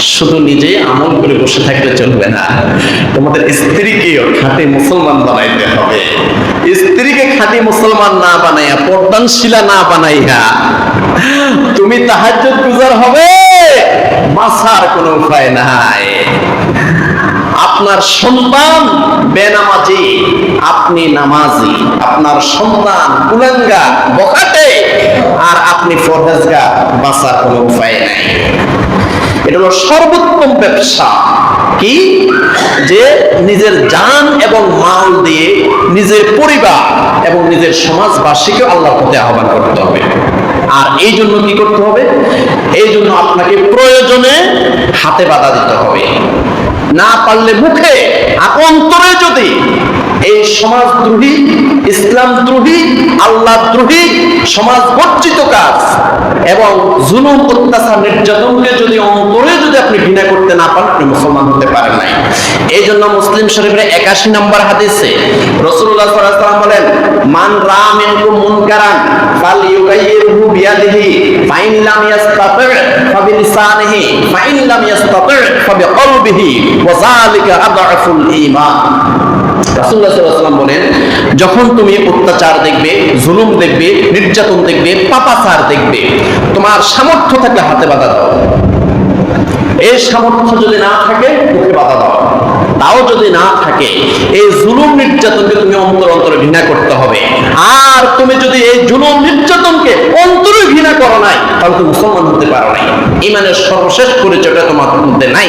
শুধু নিজে আমল করে বসে থাকলে চলবে না। তোমাদের স্ত্রীকেও খাঁটি মুসলমান বানাইতে হবে। স্ত্রীকে খাঁটি মুসলমান না বানাইয়া, পর্দানশীলা না বানাইয়া তুমি তাহাজ্জুদ গুজার হবে, বাঁচার কোনো উপায় নাই। আপনার সন্তান বেনামাজি আপনি নামাজি, আপনার সন্তান কুলাঙ্গা বকাটে আর আপনি ফরহেজগা বাঁচার কোনো উপায় নাই। এটা হলো সর্বোত্তম ব্যবসা। কি? যে নিজের জান এবং মাল দিয়ে নিজের পরিবার এবং নিজের সমাজবাসীকে আল্লাহর পথে আহ্বান করতে হবে। আর এই জন্য কি করতে হবে? এই জন্য আপনাকে প্রয়োজনে হাতে বাধা দিতে হবে। না পারলে মুখে অন্তরে যদি এই সমাজদ্রোহী ইসলাম দ্রোহী আল্লাহ দ্রোহী সমাজ বর্জিত কাজ এবং জুলুম, অত্যাচার, নির্যাতনকে যদি অন্তরে যদি আপনি ঘৃণা করতে না পারেন, আপনি মুসলমান হতে পারেন নাই। এই জন্য মুসলিম শরীফের একাশি নম্বর হাদিসে রসুল্লাহ সাল্লাম বলেন, মান রাম ইনকুম মুনকারান ফাল ইউগাইয়িরহু বিয়াদিহি, ফাইন লাম ইয়াস্তাতি ফাবি লিসানিহি ফাইন লাম ইয়াস্তাতি ফাবি যখন তুমি অত্যাচার দেখবে, জুলুম দেখবে, নির্যাতন দেখবে, পাপাচার দেখবে, তোমার সামর্থ্য থাকলে হাতে বাধা দাও। এই সামর্থ্য যদি না থাকে, মুখে বাধা দাও। তাও যদি না থাকে, এই জুলুম নির্যাতনকে তুমি অন্তর অন্তরে ঘৃণা করতে হবে। আর তুমি যদি এই জুলুম নির্যাতনকে অন্তরে ঘৃণা করো নাই, তাহলে তুমি মুসলমান হতে পারো নাই। ইমানের সর্বশেষ পরিচয়টা তোমার মধ্যে নাই।